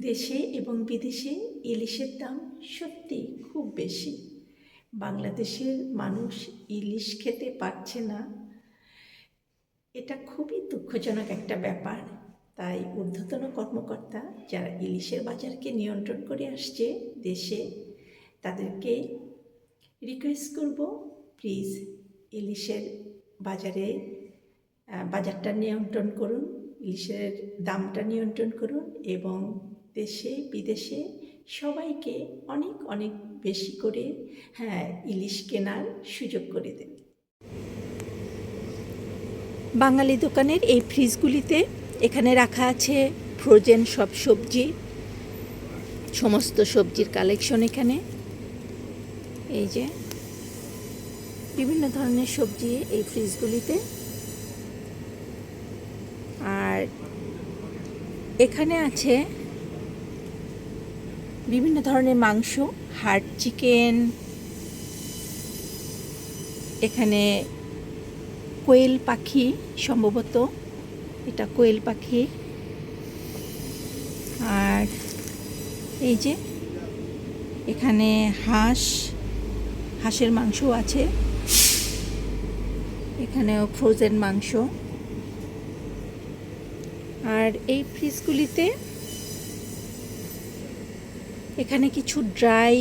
দেশে এবং বিদেশে ইলিশের দাম সত্যি খুব বেশি। বাংলাদেশের মানুষ ইলিশ খেতে পারছে না। এটা খুবই দুঃখজনক একটা ব্যাপার। তাই ঊর্ধ্বতন কর্মকর্তা যারা ইলিশের বাজারকে নিয়ন্ত্রণ করে আসছে দেশে, তাদেরকে রিকোয়েস্ট করব প্লিজ ইলিশের বাজারে বাজারটা নিয়ন্ত্রণ করুন, ইলিশের দামটা নিয়ন্ত্রণ করুন এবং দেশে, বিদেশে সবাইকে অনেক অনেক বেশি করে হ্যাঁ ইলিশ কেনার সুযোগ করে দেন বাঙালি দোকানের এই ফ্রিজগুলিতে এখানে রাখা আছে ফ্রোজেন সব সবজি, সমস্ত সবজির কালেকশন এখানে। এই যে, বিভিন্ন ধরনের সবজি এই ফ্রিজগুলিতে। আর এখানে আছে বিভিন্ন ধরনের মাংস, হার্ড চিকেন, এখানে কোয়েল পাখি সম্ভবত, এটা কোয়েল পাখি। আর এই যে এখানে হাঁস, হাঁসের মাংস আছে। এখানেও ফ্রোজেন মাংস। আর এই ফ্রিজগুলিতে এখানে কিছু ড্রাই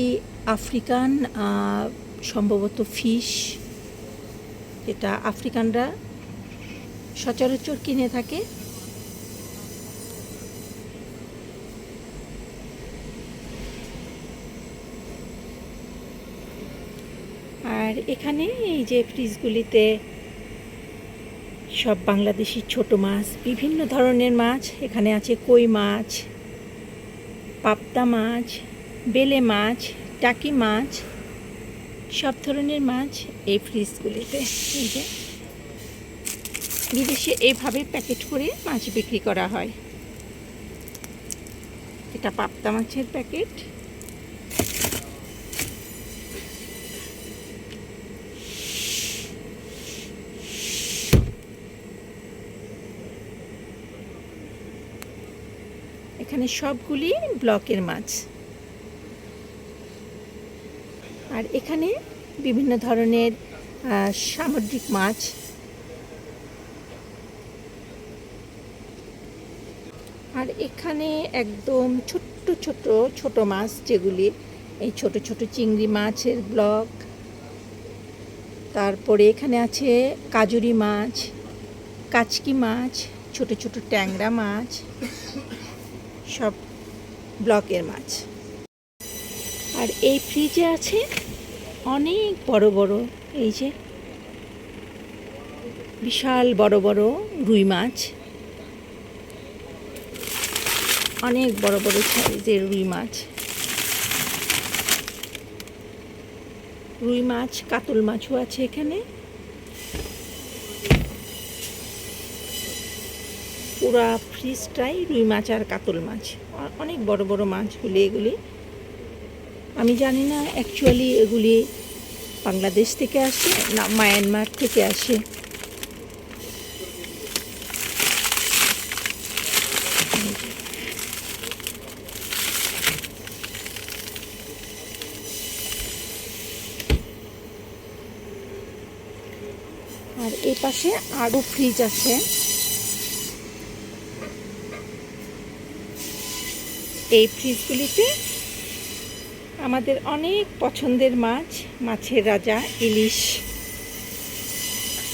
আফ্রিকান সম্ভবত ফিশ, যেটা আফ্রিকানরা সচরাচর কিনে থাকে। আর এখানে এই যে ফ্রিজগুলিতে সব বাংলাদেশি ছোট মাছ, বিভিন্ন ধরনের মাছ, এখানে আছে কই মাছ পাবদা মাছ, বেলে মাছ, টাকি মাছ, সব ধরনের মাছ এই ফ্রিজগুলিতে। এই যে, বিদেশে এইভাবে প্যাকেট করে মাছ বিক্রি করা হয়। এটা পাবদা মাছের প্যাকেট। এখানে সবগুলি ব্লকের মাছ। আর এখানে বিভিন্ন ধরনের সামুদ্রিক মাছ। আর এখানে একদম ছোট্ট ছোট ছোট মাছ যেগুলি, এই ছোট ছোট চিংড়ি মাছের ব্লক। তারপরে এখানে আছে কাজুরি মাছ, কাচকি মাছ, ছোট ছোট ট্যাংরা মাছ। সব ব্লকের মাছ। আর এই ফ্রিজে আছে অনেক বড় বড়, এই যে বিশাল বড় বড় রুই মাছ। অনেক বড় বড় সাইজের রুই মাছ। রুই মাছ, কাতল মাছও আছে এখানে। পুরা ফ্রিজটাই রুই মাছ আর কাতল মাছ। অনেক বড় বড় মাছগুলি এগুলি। আমি জানি না অ্যাকচুয়ালি এগুলি বাংলাদেশ থেকে আসে না মায়ানমার থেকে আসে। আর এই পাশে আরও ফ্রিজ আছে। এই ফ্রিজগুলিতে আমাদের অনেক পছন্দের মাছ, মাছের রাজা, ইলিশ।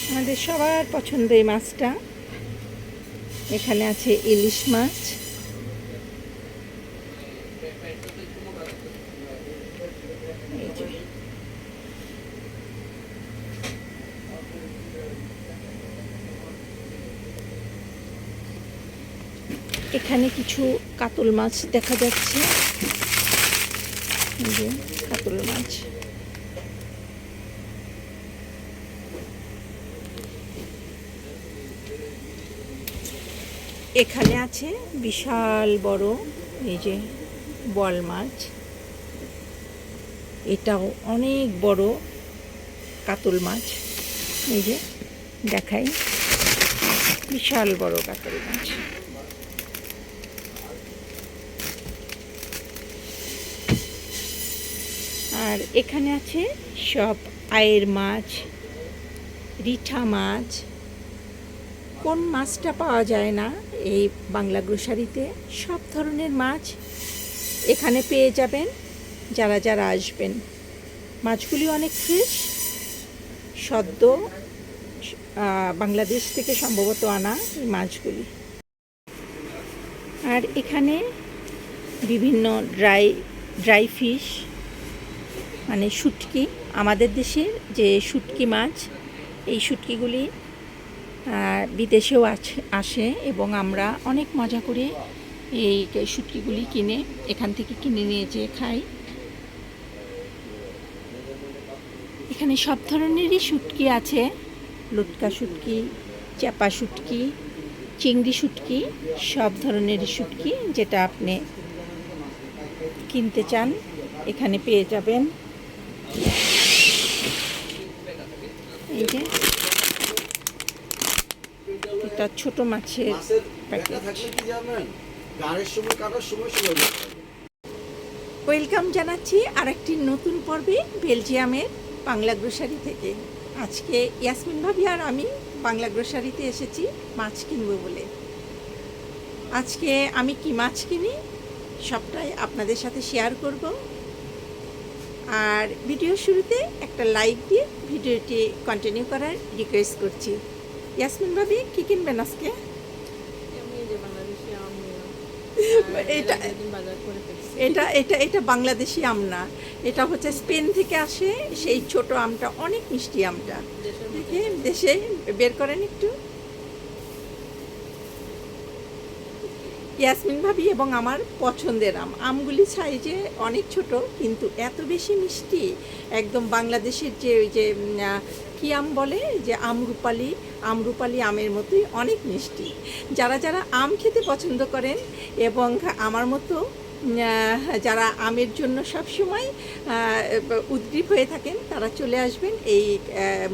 আমাদের সবার পছন্দের মাছটা। এখানে আছে ইলিশ মাছ এই যে। এখানে কিছু কাতল মাছ দেখা যাচ্ছে। কাতল মাছ। এখানে আছে বিশাল বড় এই যে বল মাছ। এটাও অনেক বড় কাতল মাছ। এই যে দেখাই। বিশাল বড় কাতল মাছ। আর এখানে আছে সব আয়ের মাছ, রিঠা মাছ। কোন মাছটা পাওয়া যায় না এই বাংলা গ্রোসারিতে? সব ধরনের মাছ এখানে পেয়ে যাবেন যারা যারা আসবেন। মাছগুলি অনেক ফ্রেশ, সদ্য বাংলাদেশ থেকে সম্ভবত আনা এই মাছগুলি। আর এখানে বিভিন্ন ড্রাই ড্রাই ফিশ মানে শুটকি, আমাদের দেশের যে শুটকি মাছ, এই শুটকিগুলি বিদেশেও আছে- আসে এবং আমরা অনেক মজা করে এই শুটকিগুলি কিনে এখান থেকে কিনে নিয়ে যেয়ে খাই। এখানে সব ধরনেরই শুটকি আছে। লুটকা শুটকি চাপা শুটকি, চিংড়ি শুটকি, সব ধরনেরই শুটকি যেটা আপনি কিনতে চান, এখানে পেয়ে যাবেন। এই যে এটা ছোট মাছের প্যাকেট। ওয়েলকাম জানাচ্ছি আরেকটি নতুন পর্বে বেলজিয়ামের বাংলা গ্রোসারি থেকে। আজকে ইয়াসমিন ভাবি আর আমি বাংলা গ্রোসারিতে এসেছি মাছ কিনবো বলে। আজকে আমি কি মাছ কিনি? সবটাই আপনাদের সাথে শেয়ার করব। আর ভিডিও শুরুতে একটা লাইক দিয়ে ভিডিওটি কন্টিনিউ করার রিকোয়েস্ট করছি। ইয়াসমিন ভাবি কী কিনবেন আজকে? এটা-। এটা এটা এটা বাংলাদেশি আম না। এটা হচ্ছে স্পেন থেকে আসে সেই ছোট আমটা অনেক মিষ্টি আমটা। দেখে দেশে বের করেন একটু। ইয়াসমিন ভাবি এবং আমার পছন্দের আম। আমগুলি সাইজে অনেক ছোট, কিন্তু এত বেশি মিষ্টি। একদম বাংলাদেশের যে ওই যে কি আম বলে? যে আমরুপালি আমরুপালি আমের মতোই অনেক মিষ্টি। যারা যারা আম খেতে পছন্দ করেন এবং আমার মতো যারা আমের জন্য সবসময় উদ্গ্রীব হয়ে থাকেন, তারা চলে আসবেন এই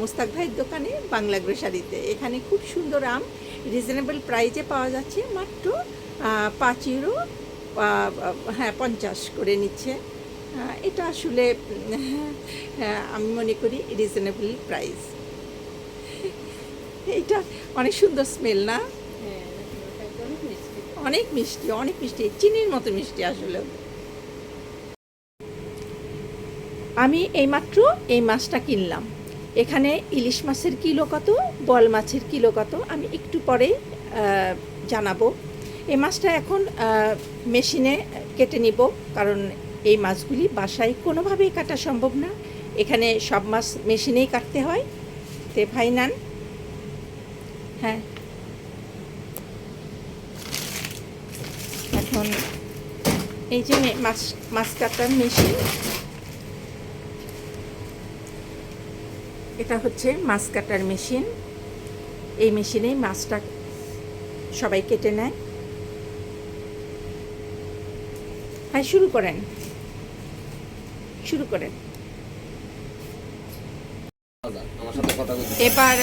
মুস্তাক ভাইয়ের দোকানে বাংলা গ্রোসারিতে এখানে খুব সুন্দর আম রিজনেবল প্রাইজে পাওয়া যাচ্ছে মাত্র পাঁচ হ্যাঁ পঞ্চাশ করে নিচ্ছে। এটা আসলে উম, হ্যাঁ, আমি মনে করি রিজনেবল প্রাইস এইটা অনেক সুন্দর স্মেল না? হ্যাঁ। অনেক মিষ্টি অনেক মিষ্টি চিনির মতো মিষ্টি আসলে আমি এইমাত্র এই মাছটা কিনলাম। এখানে ইলিশ মাছের কিলো কত বল মাছের কিলো কত আমি একটু পরে জানাব। এই মাছটা এখন মেশিনে কেটে নিব, কারণ এই মাছগুলি বাসায় কোনোভাবেই কাটা সম্ভব না। এখানে সব মাছ মেশিনেই কাটতে হয়। তে ভাই নান। হ্যাঁ। এখন এই যে মাছ মাছ কাটার মেশিন। এটা হচ্ছে মাছ কাটার মেশিন। এই মেশিনেই মাছটা সবাই কেটে নেয়। হ্যাঁ শুরু করেন। শুরু করেন। এবার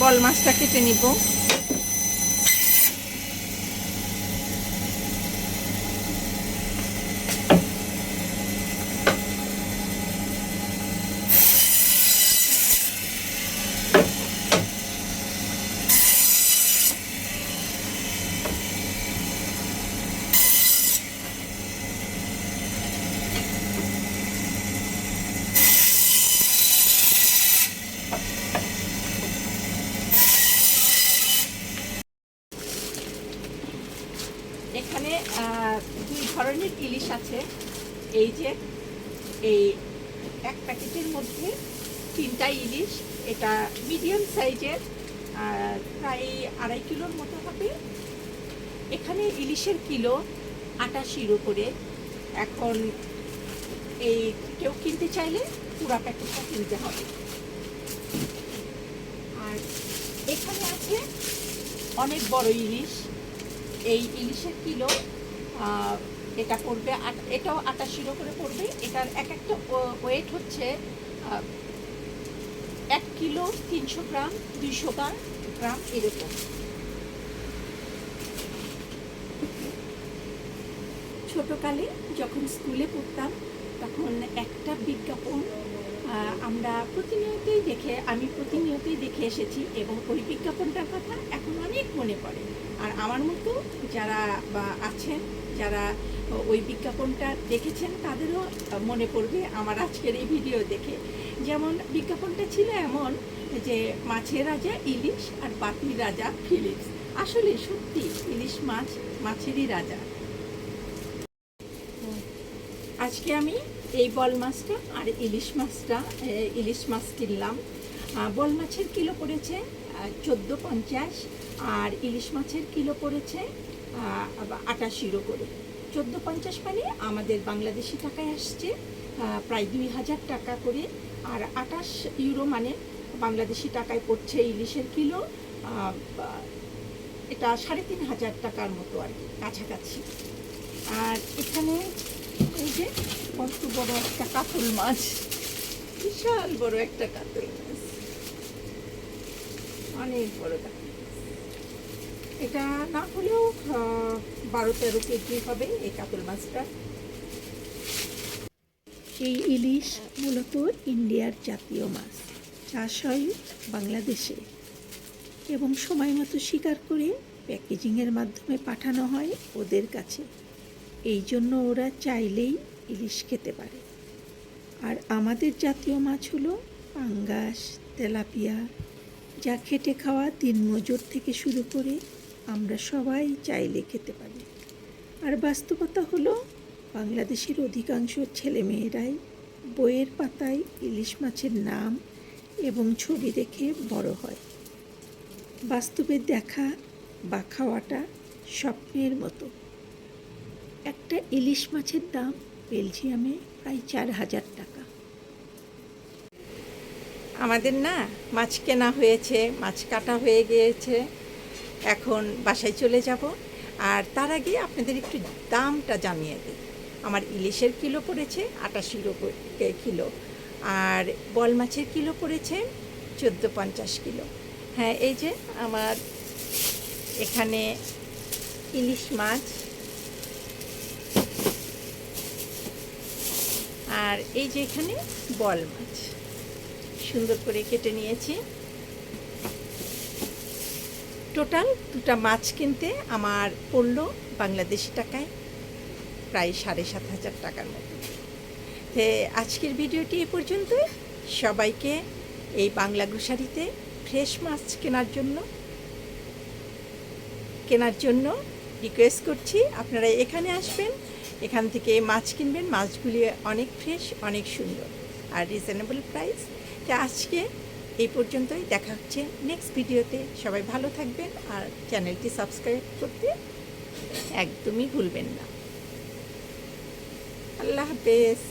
বল মাছটা কেটে নিব। এখানে দুই ধরনের ইলিশ আছে। এই যে, এই এক প্যাকেটের মধ্যে তিনটা ইলিশ। এটা মিডিয়াম সাইজের প্রায় আড়াই কিলোর মতো হবে। এখানে ইলিশের কিলো আটাশির উপরে। এখন এই কেউ কিনতে চাইলে পুরা প্যাকেটটা কিনতে হবে। আর এখানে আছে অনেক বড় ইলিশ। এই ইলিশের কিলো এটা পড়বে এটাও আটাশিরো করে পড়বে। এটার এক একটা ওয়েট হচ্ছে এক কিলো তিনশো গ্রাম, দুইশো গ্রাম গ্রাম এরকম। ছোটকালে যখন স্কুলে পড়তাম, তখন একটা বিজ্ঞাপন আমরা প্রতিনিয়তই দেখে, আমি প্রতিনিয়তই দেখে এসেছি এবং ওই বিজ্ঞাপনটার কথা এখন অনেক মনে পড়ে। আর আমার মতো যারা বা আছেন, যারা ওই বিজ্ঞাপনটা দেখেছেন, তাদেরও মনে পড়বে আমার আজকের এই ভিডিও দেখে। যেমন বিজ্ঞাপনটা ছিল এমন যে, মাছের রাজা ইলিশ আর বাতির রাজা ফিলিপস। আসলে সত্যি, ইলিশ মাছ মাছেরই রাজা। আজকে আমি এই বল মাছটা আর ইলিশ মাছটা ইলিশ মাছ কিনলাম। বল মাছের কিলো পড়েছে চোদ্দ পঞ্চাশ, আর ইলিশ মাছের কিলো পড়েছে আটাশ ইউরো করে। চোদ্দ পঞ্চাশ মানে আমাদের বাংলাদেশি টাকায় আসছে প্রায় দুই হাজার টাকা করে। আর আটাশ ইউরো মানে বাংলাদেশি টাকায় পড়ছে ইলিশের কিলো এটা সাড়ে তিন হাজার টাকার মতো আর কি, কাছাকাছি। আর এখানে এই যে কত বড় একটা কাতল মাছ। বিশাল বড় একটা কাতল মাছ। অনেক বড় কাতল এটা না হলেও বারো তেরো কেজি হবে এই কাতল মাছটা। এই ইলিশ মূলত ইন্ডিয়ার জাতীয় মাছ, চাষ হয় বাংলাদেশে এবং সময় মতো শিকার করে প্যাকেজিংয়ের মাধ্যমে পাঠানো হয় ওদের কাছে। এই জন্য ওরা চাইলেই ইলিশ খেতে পারে। আর আমাদের জাতীয় মাছ হলো পাঙ্গাস, তেলাপিয়া। যা খেটে খাওয়া দিনমজুর থেকে শুরু করে আমরা সবাই চাইলে খেতে পারি। আর বাস্তবতা হলো বাংলাদেশের অধিকাংশ ছেলেমেয়েরাই বইয়ের পাতায় ইলিশ মাছের নাম এবং ছবি দেখে বড় হয়। বাস্তবে দেখা বা খাওয়াটা স্বপ্নের মতো। একটা ইলিশ মাছের দাম বেলজিয়ামে প্রায় চার হাজার টাকা। আমাদের না মাছ কেনা হয়েছে, মাছ কাটা হয়ে গিয়েছে। এখন বাসায় চলে যাব। আর তার আগে আপনাদের একটু দামটা জানিয়ে দিই। আমার ইলিশের কিলো পড়েছে আটাশি কিলো। আর বল মাছের কিলো পড়েছে চোদ্দ পঞ্চাশ কিলো। হ্যাঁ এই যে আমার এখানে ইলিশ মাছ আর এই যে এখানে বল মাছ। সুন্দর করে কেটে নিয়েছি। টোটাল দুটা মাছ কিনতে আমার পড়ল বাংলাদেশি টাকায় প্রায় সাড়ে সাত হাজার টাকার মতো। তে আজকের ভিডিওটি এ পর্যন্তই। সবাইকে এই বাংলা গ্রোসারিতে ফ্রেশ মাছ কেনার জন্য কেনার জন্য রিকোয়েস্ট করছি। আপনারা এখানে আসবেন এখান থেকে মাছ কিনবেন, মাছগুলি অনেক ফ্রেশ অনেক সুন্দর। আর রিজনেবল প্রাইস তো আজকে এই পর্যন্তই, দেখা হচ্ছে নেক্সট ভিডিওতে সবাই ভালো থাকবেন আর চ্যানেলটি সাবস্ক্রাইব করতে একদমই ভুলবেন না। আল্লাহ হাফেজ।